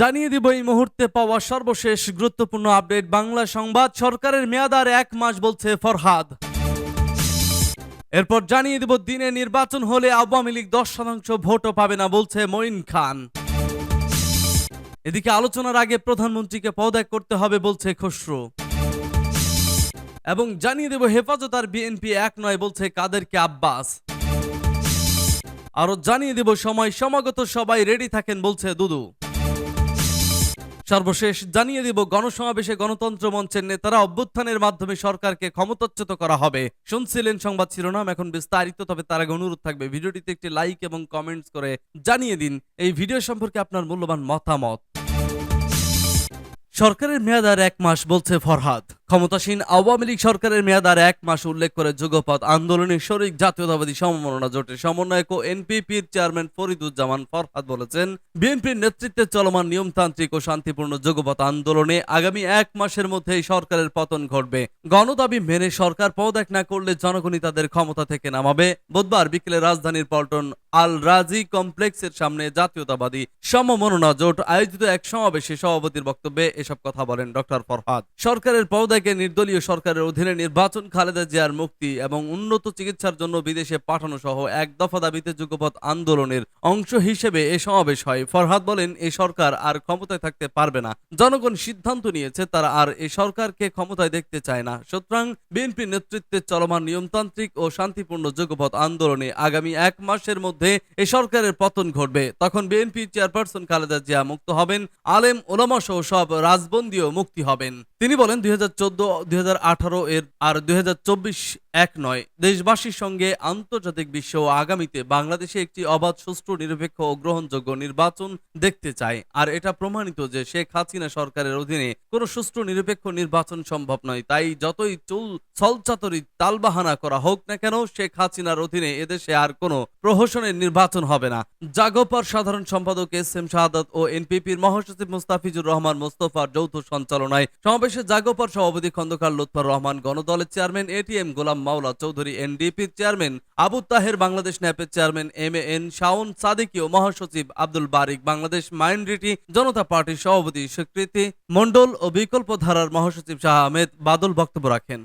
জানিয়ে দিব এই মুহূর্তে পাওয়া সর্বশেষ গুরুত্বপূর্ণ আপডেট। বাংলা সংবাদ, সরকারের মেয়াদ আর এক মাস বলছে ফরহাদ। এরপর জানিয়ে দিব, দিনে নির্বাচন হলে আওয়ামী লীগ দশ শতাংশ ভোটও পাবে না বলছে মঈন খান। এদিকে আলোচনার আগে প্রধানমন্ত্রীকে পদত্যাগ করতে হবে বলছে খসরু। এবং জানিয়ে দেব, হেফাজত আর বিএনপি এক নয় বলছে কাদেরকে আব্বাস। আরও জানিয়ে দেব, সময় সমাগত সবাই রেডি থাকেন বলছে দুদু। সর্বশেষ জানিয়ে দিব, গণসমাবেশে গণতন্ত্র মঞ্চের নেতারা অভ্যুত্থানের মাধ্যমে সরকারকে ক্ষমতাচ্যুত করা হবে। শুনছিলেন সংবাদ শিরোনাম, এখন বিস্তারিত, তবে তার আগে অনুরোধ থাকবে, ভিডিওটিতে একটি লাইক এবং কমেন্টস করে জানিয়ে দিন। এই ভিডিও সম্পর্কে আপনার মূল্যবান মতামত। সরকারের মেয়াদ আর এক মাস বলছে ফরহাদ। ক্ষমতাসীন আওয়ামী লীগ সরকারের মেয়াদ আর এক মাস উল্লেখ করে যুগপথ আন্দোলনের শরিক জাতীয়তাবাদী সমমননা জোটের সমন্বয়ক ও এনপিপির চেয়ারম্যান ফরিদুজ্জামান ফরহাদ বলেছেন, বিএনপির নেতৃত্বে চলমান নিয়মতান্ত্রিক ও শান্তিপূর্ণ যুগপথ আন্দোলনে আগামী এক মাসের মধ্যে সরকারের পতন ঘটবে। গণদাবি মেনে সরকার পদত্যাগ না করলে জনগণই তাদের ক্ষমতা থেকে নামাবে। বুধবার বিকেলে রাজধানীর পল্টন আল রাজি কমপ্লেক্সের সামনে জাতীয়তাবাদী সমমননা জোট আয়োজিত এক সমাবেশে সভাপতির বক্তব্যে এসব কথা বলেন ডক্টর ফরহাদ। সরকারের পদত্যাগে নির্দলীয় সরকারের অধীনে নির্বাচন খালেদা জিয়ার মুক্তি এবং উন্নত চিকিৎসার জন্য বিদেশে পাঠানো সহ এক দফা দাবিতে যুগপথ আন্দোলনের অংশ হিসেবে এ সমাবেশ হয়। ফরহাদ বলেন এই সরকার আর ক্ষমতায় থাকতে পারবে না। জনগণ সিদ্ধান্ত নিয়েছে তারা আর এই সরকারকে ক্ষমতায় দেখতে চায় না। সুতরাং বিএনপি নেতৃত্বে চলমান নিয়মতান্ত্রিক ও শান্তিপূর্ণ যুগপথ আন্দোলনে আগামী এক মাসের মধ্যে এই সরকারের পতন ঘটবে। তখন বিএনপি চেয়ারপারসন খালেদা জিয়া মুক্ত হবেন। আলেম ওলামা সহ সব রাজবন্দীও মুক্তি হবেন। তিনি বলেন, দুই হাজার চোদ্দ, দুই হাজার আঠারো এর, আর দুই হাজার চব্বিশ এক নয়। দেশবাসীর সঙ্গে আন্তর্জাতিক বিশ্ব আগামীতে বাংলাদেশে একটি অবাধ, সুষ্ঠু, নিরপেক্ষ ও গ্রহণযোগ্য নির্বাচন দেখতে চায়। আর এটা প্রমাণিত যে শেখ হাসিনা সরকারের অধীনে কোনো সুষ্ঠু, নিরপেক্ষ নির্বাচন সম্ভব নয়। তাই যতই চুল, ছলচাতরি, তালবাহানা করা হোক না কেন, শেখ হাসিনার অধীনে এদেশে আর কোনো প্রহসনের নির্বাচন হবে না। জাগোপার সাধারণ সম্পাদক এস এম শাহাদত ও এনপিপির মহাসচিব মুস্তাফিজুর রহমান মোস্তফার যৌথ সঞ্চালনায় সমাবেশে জাগোপার সভাপতি খন্দকার লুৎফর রহমান গণদলের চেয়ারম্যান এটিএম গোলাম মাওলা চৌধুরী এনডিপির chairman, Abu Taher Bangladesh ন্যাপের chairman, M A N Shaon Sadiqi ও মহাসচিব আব্দুল বারিক বাংলাদেশ মাইনরিটি জনতা পার্টির সভাপতি স্বীকৃতি মন্ডল ও বিকল্প ধারার মহাসচিব শাহ আহমেদ বাদল বক্তব্য রাখেন।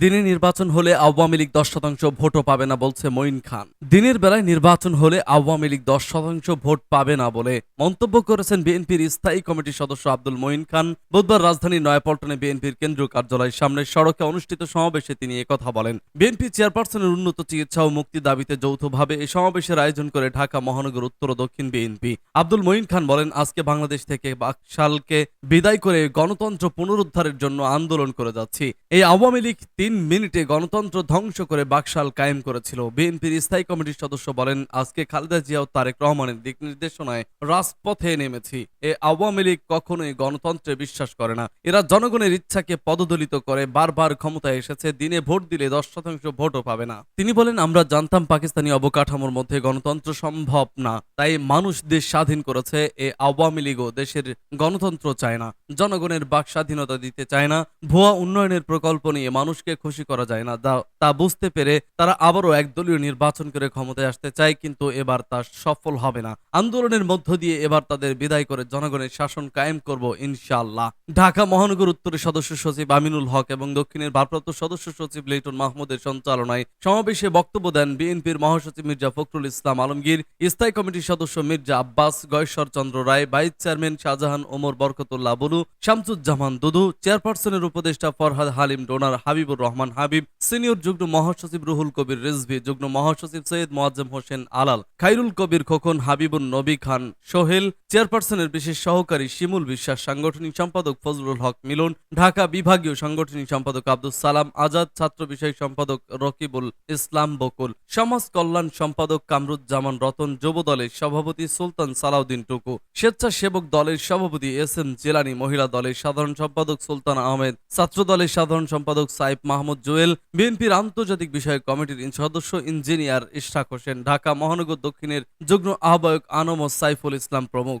দিনে নির্বাচন হলে আওয়ামী লীগ দশ শতাংশ ভোটও পাবে না বলছে মঈন খান। দিনের বেলায় নির্বাচন হলে আওয়ামী লীগ দশ শতাংশ ভোট পাবে না বলে মন্তব্য করেছেন বিএনপির স্থায়ী কমিটির সদস্য আব্দুল মঈন খান। বুধবার রাজধানীর নয়াপল্টনে বিএনপির কেন্দ্রীয় কার্যালয়ের সামনে সড়কে অনুষ্ঠিত সমাবেশে তিনি একথা বলেন। বিএনপি চেয়ারপারসনের উন্নত চিকিৎসা ও মুক্তি দাবিতে যৌথভাবে এই সমাবেশের আয়োজন করে ঢাকা মহানগর উত্তর ও দক্ষিণ বিএনপি। আব্দুল মঈন খান বলেন, আজকে বাংলাদেশ থেকে বাকশালকে বিদায় করে গণতন্ত্র পুনরুদ্ধারের জন্য আন্দোলন করে যাচ্ছি। এই আওয়ামী লীগ তিন মিনিটে গণতন্ত্র ধ্বংস করে বাকশাল কায়েম করেছিল। বিএনপির স্থায়ী কমিটির সদস্য বলেন, আজকে খালেদা জিয়া ও তারেক রহমানের দিক নির্দেশনায় রাজপথে নেমেছি। এ আওয়ামী লীগ কখনোই গণতন্ত্রে বিশ্বাস করে না। এরা জনগণের ইচ্ছাকে পদদলিত করে, বারবার ক্ষমতায় এসেছে, দিনে ভোট দিলে দশ শতাংশ ভোটও পাবে না। তিনি বলেন, আমরা জানতাম পাকিস্তানি অবকাঠামোর মধ্যে গণতন্ত্র সম্ভব না, তাই মানুষ দেশ স্বাধীন করেছে, এ আওয়ামী লীগও দেশের গণতন্ত্র চায় না। জনগণের বাক স্বাধীনতা দিতে চায় না, ভুয়া উন্নয়নের প্রকল্প নিয়ে মানুষকে খুশি করা যায় না। তা- বুঝতে পেরে তারা আবারও একদলীয় নির্বাচন করে ক্ষমতায় আসতে চায়, কিন্তু এবার তা সফল হবে না। আন্দোলনের মধ্য দিয়ে এবার তাদের বিদায় করে জনগণের শাসন কায়েম করব ইনশাআল্লাহ। ঢাকা মহানগর উত্তরের সদস্য সচিব আমিনুল হক এবং দক্ষিণের ভারপ্রাপ্ত সদস্য সচিব লিটন মাহমুদের সঞ্চালনায় সমাবেশে বক্তব্য দেন বিএনপির মহাসচিব মির্জা ফখরুল ইসলাম আলমগীর, স্থায়ী কমিটির সদস্য মির্জা আব্বাস গয়েশ্বর চন্দ্র রায়, ভাইস চেয়ারম্যান শাহজাহান ওমর বরকতুল্লাহ বলু শামসুজ্জামান দুদু, চেয়ারপারসনের উপদেষ্টা ফরহাদ হালিম, ডোনার হাবিবুর রহমান হাবিব, সিনিয়র যুগ্ম মহাসচিব রুহুল কবির রিজভি, যুগ্ম মহাসচিব সৈয়দ মোয়াজ্জেম হোসেন আলাল খাইরুল কবির খোকন হাবিবুর নবী খান সোহেল, চেয়ারপারসনের বিশেষ সহকারী শিমুল বিশ্বাস, সাংগঠনিক সম্পাদক ফজলুল হক মিলন, ঢাকা বিভাগীয় সাংগঠনিক সম্পাদক আব্দুল সালাম আজাদ, ছাত্র বিষয়ক সম্পাদক রকিবুল ইসলাম বকুল, সমাজ কল্যাণ সম্পাদক কামরুজ্জামান রতন, যুব দলের সভাপতি সুলতান সালাউদ্দিন টুকু, স্বেচ্ছাসেবক দলের সভাপতি এস এম জেলানি, মহিলা দলের সাধারণ সম্পাদক সুলতান আহমেদ, ছাত্র দলের সাধারণ সম্পাদক সাইফ মাহমুদ জোয়েল, বিএনপির আন্তর্জাতিক বিষয়ক কমিটির সদস্য ইঞ্জিনিয়ার ইশাক হোসেন, ঢাকা মহানগর দক্ষিণের যুগ্ম আহ্বায়ক আনম সাইফুল ইসলাম প্রমুখ।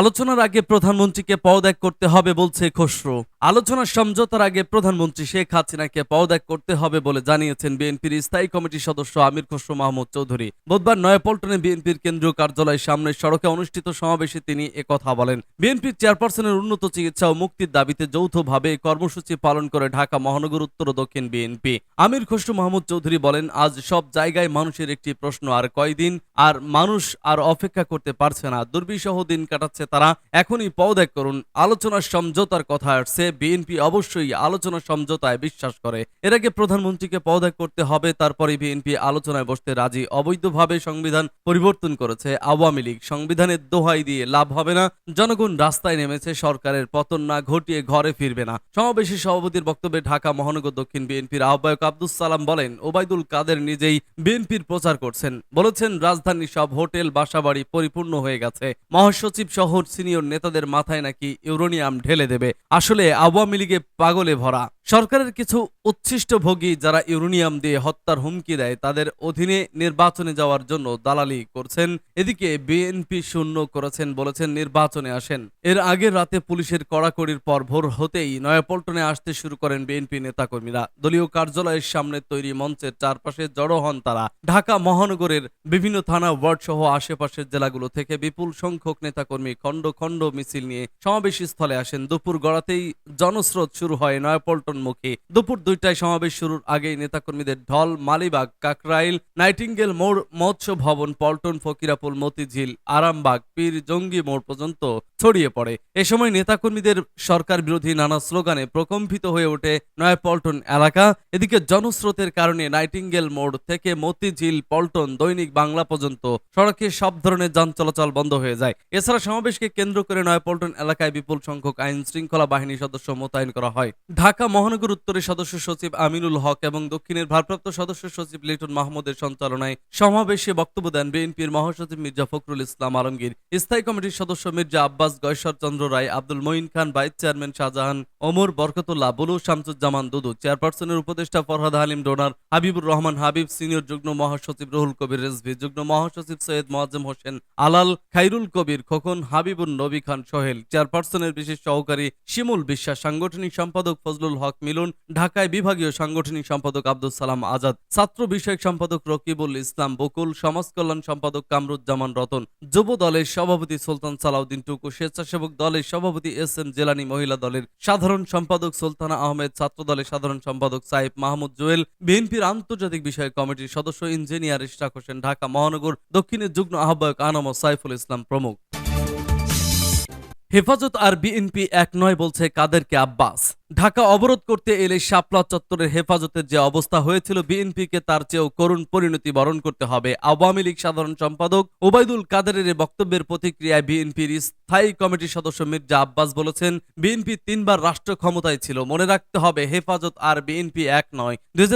আলোচনার আগে প্রধানমন্ত্রীকে পদত্যাগ করতে হবে বলছে খসরু। আলোচনার সমঝোতার আগে প্রধানমন্ত্রী শেখ হাসিনাকে পদত্যাগ করতে হবে বলে জানিয়েছেন বিএনপির স্থায়ী কমিটির সদস্য আমির খসরু মাহমুদ চৌধুরী। বুধবার নয়াপল্টনে বিএনপির কেন্দ্রীয় কার্যালয়ের সামনে সড়কে অনুষ্ঠিত সমাবেশে তিনি একথা বলেন। বিএনপির চেয়ারপারসনের উন্নত চিকিৎসা ও মুক্তির দাবিতে যৌথভাবে কর্মসূচি পালন করে ঢাকা মহানগর, উত্তর ও দক্ষিণ বিএনপি। আমির খসরু মাহমুদ চৌধুরী বলেন, আজ সব জায়গায় মানুষের একটি প্রশ্ন, আর কয়দিন? আর মানুষ আর অপেক্ষা করতে পারছে না। দুর্বিষহ দিন কাটাচ্ছে তারা এখনই পদত্যাগ করুন। আলোচনার সমঝোতার কথা আসছে। বিএনপি অবশ্যই আলোচনা সমঝোতায় বিশ্বাস করে। এর আগে প্রধানমন্ত্রীকে পদত্যাগ করতে হবে তারপরে বিএনপি আলোচনায় বসতে রাজি। অবৈধভাবে সংবিধান পরিবর্তন করেছে আওয়ামী লীগ। সংবিধানের দোহাই দিয়ে লাভ হবে না। জনগণ রাস্তায় নেমেছে, সরকারের পতন না ঘটিয়ে ঘরে ফিরবে না। সমাবেশে সভাপতির বক্তব্যে ঢাকা মহানগর দক্ষিণ বিএনপির আহ্বায়ক আব্দুল সালাম বলেন, ওবায়দুল কাদের নিজেই বিএনপির প্রচার করছেন। বলেছেন, রাজধানী সব হোটেল, বাসাবাড়ি পরিপূর্ণ হয়ে গেছে। মহাসচিব শহর সিনিয়র নেতাদের মাথায় নাকি ইউরোনিয়াম ঢেলে দেবে। আসলে আওয়ামী লীগে পাগলে ভরা। সরকারের কিছু উচ্ছিষ্ট ভোগী যারা ইউরেনিয়াম দিয়ে হত্যার হুমকি দেয়, তাদের অধীনে নির্বাচনে যাওয়ার জন্য দালালি করছেন। এদিকে বিএনপি শূন্য করেছেন বলেছেন নির্বাচনে আসেন। এর আগের রাতে পুলিশের কড়াকড়ির পর ভোর হতেই নয়াপল্টনে আসতে শুরু করেন বিএনপি নেতাকর্মীরা। দলীয় কার্যালয়ের সামনে তৈরি মঞ্চের চারপাশে জড়ো হন তারা। ঢাকা মহানগরের বিভিন্ন থানা ওয়ার্ড সহ আশেপাশের জেলাগুলো থেকে বিপুল সংখ্যক নেতাকর্মী খণ্ড খণ্ড মিছিল নিয়ে সমাবেশ স্থলে আসেন। দুপুর গড়াতেই জনস্রোত শুরু হয় নয়াপল্টন মুখে। দুপুর দুইটায় সমাবেশ শুরুর আগেই নেতাকর্মীদের ঢল, মালিবাগ, কাকরাইল, নাইটিঙ্গেল মোড়, মৎস্য ভবন, পল্টন, ফকিরাপুল, মতিঝিল, আরামবাগ, পীর, জঙ্গি মোড় পর্যন্ত ছড়িয়ে পড়ে। এ সময় নেতাকর্মীদের সরকার বিরোধী নানা স্লোগানে প্রকম্পিত হয়ে ওঠে নয়াপল্টন এলাকা। এদিকে জনস্রোতের কারণে নাইটিঙ্গেল মোড় থেকে মতিঝিল, পল্টন দৈনিক বাংলা পর্যন্ত সড়কে সব ধরনের যান চলাচল বন্ধ হয়ে যায়। এছাড়া সমাবেশকে কেন্দ্র করে নয়াপল্টন এলাকায় বিপুল সংখ্যক আইন শৃঙ্খলা বাহিনী সদস্য মোতায়েন করা হয়। ঢাকা মহানগর উত্তরের সদস্য সচিব আমিনুল হক এবং দক্ষিণের ভারপ্রাপ্ত সদস্য সচিব লিটন মাহমুদের সঞ্চালনায় সমাবেশে বক্তব্য দেন বিএনপির মহাসচিব মির্জা ফখরুল ইসলাম আলমগীর। স্থায়ী কমিটির সদস্য মির্জা আব্বাস, গয়সর চন্দ্র রায়, আব্দুল মঈন খান, ভাইস চেয়ারম্যান শাহজাহান, ওমর বরকতুল্লাহ, বুলু শামসুজ্জামান দুদু, চেয়ারপারসনের উপদেষ্টা ফরহাদ হালিম ডোনার, হাবিবুর রহমান হাবিব, সিনিয়র যুগ্ম মহাসচিব রুহুল কবির রেজভি, যুগ্ম মহাসচিব সৈয়দ মোয়াজ্জেম হোসেন, আলাল খাইরুল কবির, খোকন হাবিবুর নবী খান সোহেল, চেয়ারপারসনের বিশেষ সহকারী শিমুল বিশ্বাস, সাংগঠনিক সম্পাদক ফজলুল হক মিলন, ঢাকায় বিভাগীয় সাংগঠনিক সম্পাদক আব্দুল সালাম আজাদ, ছাত্র বিষয়ক সম্পাদক রকিবুল ইসলাম বকুল, সমাজ কল্যাণ সম্পাদক কামরুজ্জামান রতন, যুব দলের সভাপতি সুলতান সালাউদ্দিন টুকু, স্বেচ্ছাসেবক দলের সভাপতি এস এম জেলানি মহিলা দলের সাধারণ সম্পাদক সুলতানা আহমেদ, ছাত্র দলের সাধারণ সম্পাদক সাইফ মাহমুদ জুয়েল, বিএনপির আন্তর্জাতিক বিষয়ক কমিটির সদস্য ইঞ্জিনিয়ার ইশরাক হোসেন, ঢাকা মহানগর দক্ষিণের যুগ্ম আহ্বায়ক আনাম সাইফুল ইসলাম প্রমুখ। হেফাজত আর বিএনপি এক নয় বলছে কাদেরকে আব্বাস। ঢাকা অবরোধ করতে এলে শাপলা চত্বরের হেফাজতের যে অবস্থা হয়েছিল, বিএনপিকে তার চেয়েও করুণ পরিণতি বরণ করতে হবে। আওয়ামী লীগ সাধারণ সম্পাদক ওবায়দুল কাদেরের বক্তব্যের প্রতিক্রিয়ায় বিএনপির স্থায়ী কমিটির সদস্য মির্জা আব্বাস বলেছেন, বিএনপি তিনবার রাষ্ট্র ক্ষমতায় ছিল। মনে রাখতে হবে, হেফাজত আর বিএনপি এক নয়। দুই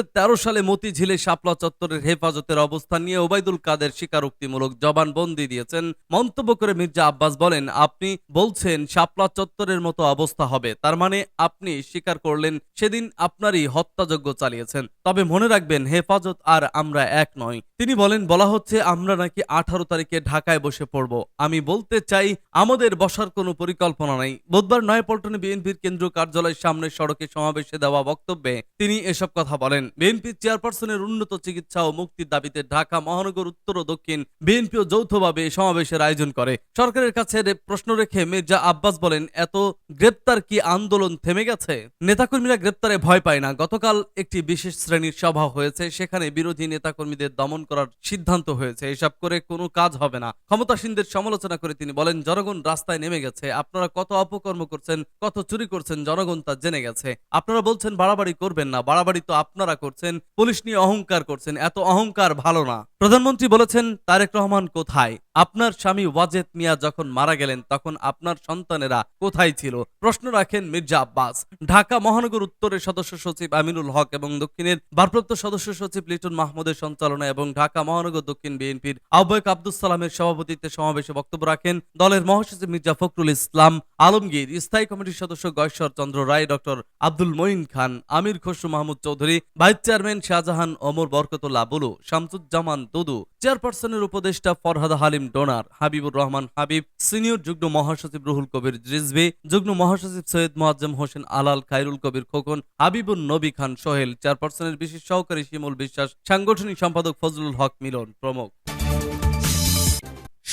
সালে মতিঝিলে শাপলা চত্বরের হেফাজতের অবস্থান নিয়ে ওবায়দুল কাদের স্বীকারোক্তিমূলক জবানবন্দি দিয়েছেন। মন্তব্য করে মির্জা আব্বাস বলেন, আপনি বলছেন শাপলা চত্বরের মতো অবস্থা হবে। তার মানে আপনি স্বীকার করলেন, সেদিন আপনারই হত্যাযজ্ঞ চালিয়েছেন। তবে মনে রাখবেন, হেফাজত আর আমরা এক নয় তিনি বলেন, বলা হচ্ছে, আমরা নাকি আঠারো তারিখে ঢাকায় বসে পড়ব। আমি বলতে চাই, আমাদের বসার কোনো পরিকল্পনা নাই। বুধবার নয়াপল্টনে বিএনপির কেন্দ্রীয় কার্যালয়ের সামনে সড়কে সমাবেশে দেওয়া বক্তব্যে তিনি এসব কথা বলেন। বিএনপির চেয়ারপারসনের উন্নত চিকিৎসা ও মুক্তির দাবিতে ঢাকা, মহানগর, উত্তর ও দক্ষিণ বিএনপিও যৌথভাবে সমাবেশের আয়োজন করে। সরকারের কাছে প্রশ্ন রেখে মির্জা আব্বাস বলেন, এত গ্রেপ্তার কি আন্দোলন থেমে গেছে? নেতাকর্মীরা গ্রেপ্তারে ভয় পায় না। গতকাল একটি বিশেষ শ্রেণির সভা হয়েছে, সেখানে বিরোধী নেতাকর্মীদের দমন করার সিদ্ধান্ত হয়েছে। এসব করে কোনো কাজ হবে না। ক্ষমতাসীনদের সমালোচনা করে তিনি বলেন, জনগণ রাস্তায় নেমে গেছে। আপনারা কত অপকর্ম করছেন, কত চুরি করছেন, জনগণ তা জেনে গেছে। আপনারা বলছেন বাড়াবাড়ি করবেন না, বাড়াবাড়ি তো আপনারা করছেন, পুলিশ নিয়ে অহংকার করছেন। এত অহংকার ভালো না। প্রধানমন্ত্রী বলেছেন, তারেক রহমান কোথায়? আপনার স্বামী ওয়াজেদ মিয়া যখন মারা গেলেন, তখন আপনার সন্তানেরা কোথায় ছিল? প্রশ্ন রাখেন মির্জা আব্বাস। ঢাকা মহানগর উত্তরের সদস্য সচিব আমিনুল হক এবং দক্ষিণের ভারপ্রাপ্ত সদস্য সচিব লিটন মাহমুদের সঞ্চালনায় এবং ঢাকা মহানগর দক্ষিণ বিএনপির আহ্বায়ক আব্দুল সালামের সভাপতিত্বে সমাবেশে বক্তব্য রাখেন দলের মহাসচিব মির্জা ফখরুল ইসলাম, আলমগীর, স্থায়ী কমিটির সদস্য Gayeshwar Chandra Roy doctor Abdul Moyeen Khan, Amir Khasru Mahmud Chowdhury, vice chairman Shahjahan Omar Barkatullah Bulu, Shamsuzzaman Dudu, চেয়ারপারসনের উপদেষ্টা ফরহাদ হালিম ডোনার হাবিবুর রহমান হাবিব, সিনিয়র যুগ্ম মহাসচিব রুহুল কবির রিজভি, যুগ্ম মহাসচিব সৈয়দ মোয়াজ্জেম হোসেন আলাল, খায়রুল কবির খোকন, হাবিবুর নবী খান সোহেল চেয়ারপারসনের বিশেষ সহকারী শিমুল বিশ্বাস, সাংগঠনিক সম্পাদক ফজলুল হক মিলন প্রমুখ।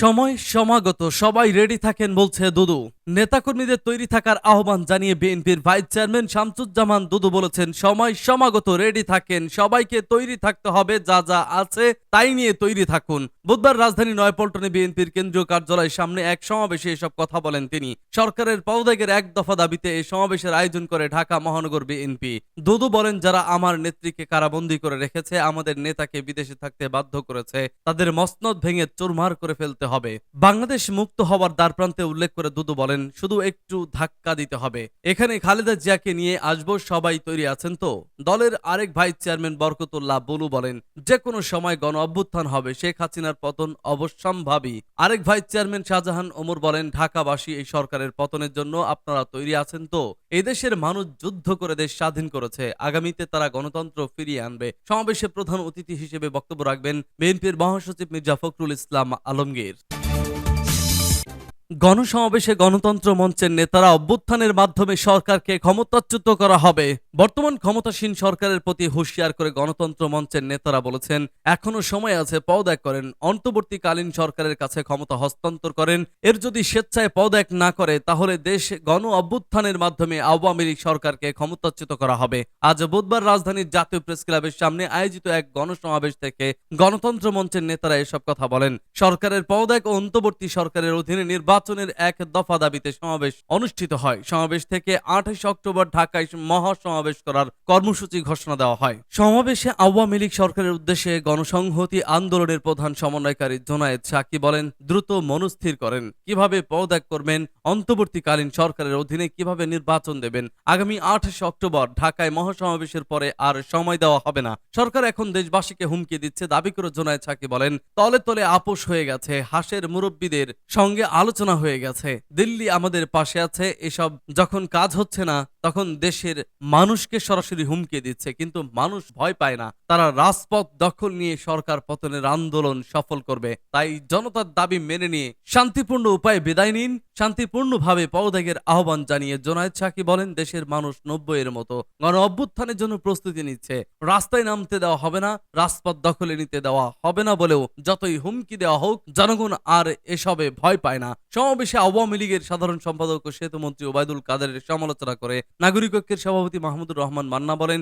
সময় সমাগত, সবাই রেডি থাকেন বলছে দুদু। নেতাকর্মীদের তৈরি থাকার আহ্বান জানিয়ে বিএনপির ভাইস চেয়ারম্যান শামসুজ্জামান দুদু বলেছেন, সময় সমাগত রেডি থাকেন, সবাইকে তৈরি থাকতে হবে, যা যা আছে তাই নিয়ে তৈরি থাকুন। বুধবার রাজধানী নয়পল্টনে বিএনপির কেন্দ্রীয় কার্যালয়ের সামনে এক সমাবেশে এসব কথা বলেন তিনি। সরকারের পদত্যাগের এক দফা দাবিতে এই সমাবেশের আয়োজন করে ঢাকা মহানগর বিএনপি। দুদু বলেন, যারা আমার নেত্রীকে কারাবন্দী করে রেখেছে, আমাদের নেতাকে বিদেশে থাকতে বাধ্য করেছে। তাদের মসনদ ভেঙে চুরমার করে ফেলতে হবে। বাংলাদেশ মুক্ত হওয়ার দ্বারপ্রান্তে উল্লেখ করে দুদু বলেন, শুধু একটু ধাক্কা দিতে হবে। এখানে খালেদা জিয়াকে নিয়ে আসব সবাই তৈরি আছেন তো? দলের আরেক ভাইস চেয়ারম্যান বরকতুল্লাহ বলু বলেন, যে কোনো সময় গণ অভ্যুত্থান হবে, শেখ হাসিনার পতন অবশ্যম্ভাবী। আরেক ভাইস চেয়ারম্যান শাহজাহান ওমর বলেন, ঢাকাবাসী এই সরকারের পতনের জন্য আপনারা তৈরি আছেন তো। এদেশের মানুষ যুদ্ধ করে দেশ স্বাধীন করেছে। আগামীতে তারা গণতন্ত্র ফিরিয়ে আনবে। সমাবেশে প্রধান অতিথি হিসেবে বক্তব্য রাখবেন বিএনপির মহাসচিব মির্জা ফখরুল ইসলাম আলমগীর। গণসমাবেশে গণতন্ত্র মঞ্চের নেতারা অভ্যুত্থানের মাধ্যমে সরকারকে ক্ষমতাচ্যুত করা হবে। বর্তমান ক্ষমতাসীন সরকারের প্রতি হুঁশিয়ার করে গণতন্ত্র মঞ্চের নেতারা বলেছেন, এখনও সময় আছে, পদত্যাগ করেন। অন্তর্বর্তীকালীন সরকারের কাছে ক্ষমতা হস্তান্তর করেন। এর যদি স্বেচ্ছায় পদত্যাগ না করে, তাহলে দেশ গণ অভ্যুত্থানের মাধ্যমে আওয়ামী লীগ সরকারকে ক্ষমতাচ্যুত করা হবে। আজ বুধবার রাজধানীর জাতীয় প্রেস ক্লাবের সামনে আয়োজিত এক গণসমাবেশ থেকে গণতন্ত্র মঞ্চের নেতারা এসব কথা বলেন। সরকারের পদত্যাগ ও অন্তর্বর্তী সরকারের অধীনে নির্বাচনের এক দফা দাবিতে সমাবেশ অনুষ্ঠিত হয়। সমাবেশ থেকে আঠাশ অক্টোবর ঢাকায় মহাসমাবেশ করার কর্মসূচি ঘোষণা দেওয়া হয়। সমাবেশে আওয়ামী লীগ সরকারের উদ্দেশ্যে গণসংহতি আন্দোলনের প্রধান সমন্বয়কারী জোনায়েদ সাকি বলেন, দ্রুত মনস্থির করেন। কীভাবে পদত্যাগ করবেন? অন্তর্বর্তীকালীন সরকারের অধীনে কীভাবে নির্বাচন দেবেন? আগামী আঠাশে অক্টোবর ঢাকায় মহাসমাবেশের পরে আর সময় দেওয়া হবে না। সরকার এখন দেশবাসীকে হুমকি দিচ্ছে। দাবি করে জোনায়েদ সাকি বলেন, তলে তলে আপোষ হয়ে গেছে। হাসের মুরব্বীদের সঙ্গে আলোচনা হয়ে গেছে। দিল্লি আমাদের পাশে আছে। এসব যখন কাজ হচ্ছে না, তখন দেশের মানুষকে সরাসরি হুমকি দিচ্ছে। কিন্তু মানুষ ভয় পায় না। তারা রাজপথ দখল নিয়ে সরকার পতনের আন্দোলন সফল করবে। তাই জনতার দাবি মেনে নিয়ে শান্তিপূর্ণ উপায়ে বিদায় নিন। শান্তিপূর্ণভাবে পদত্যাগের আহ্বান জানিয়ে জোনায়েদ সাকি বলেন, দেশের মানুষ নব্বই এর মতো গণ অভ্যুত্থানের জন্য প্রস্তুতি নিচ্ছে। রাস্তায় নামতে দেওয়া হবে না, রাজপথ দখলে নিতে দেওয়া হবে না বলেও যতই হুমকি দেওয়া হোক, জনগণ আর এসবে ভয় পায় না। সমাবেশে আওয়ামী লীগের সাধারণ সম্পাদক ও সেতুমন্ত্রী ওবায়দুল কাদেরের সমালোচনা করে নাগরিক ঐক্যের সভাপতি মাহমুদুর রহমান মান্না বলেন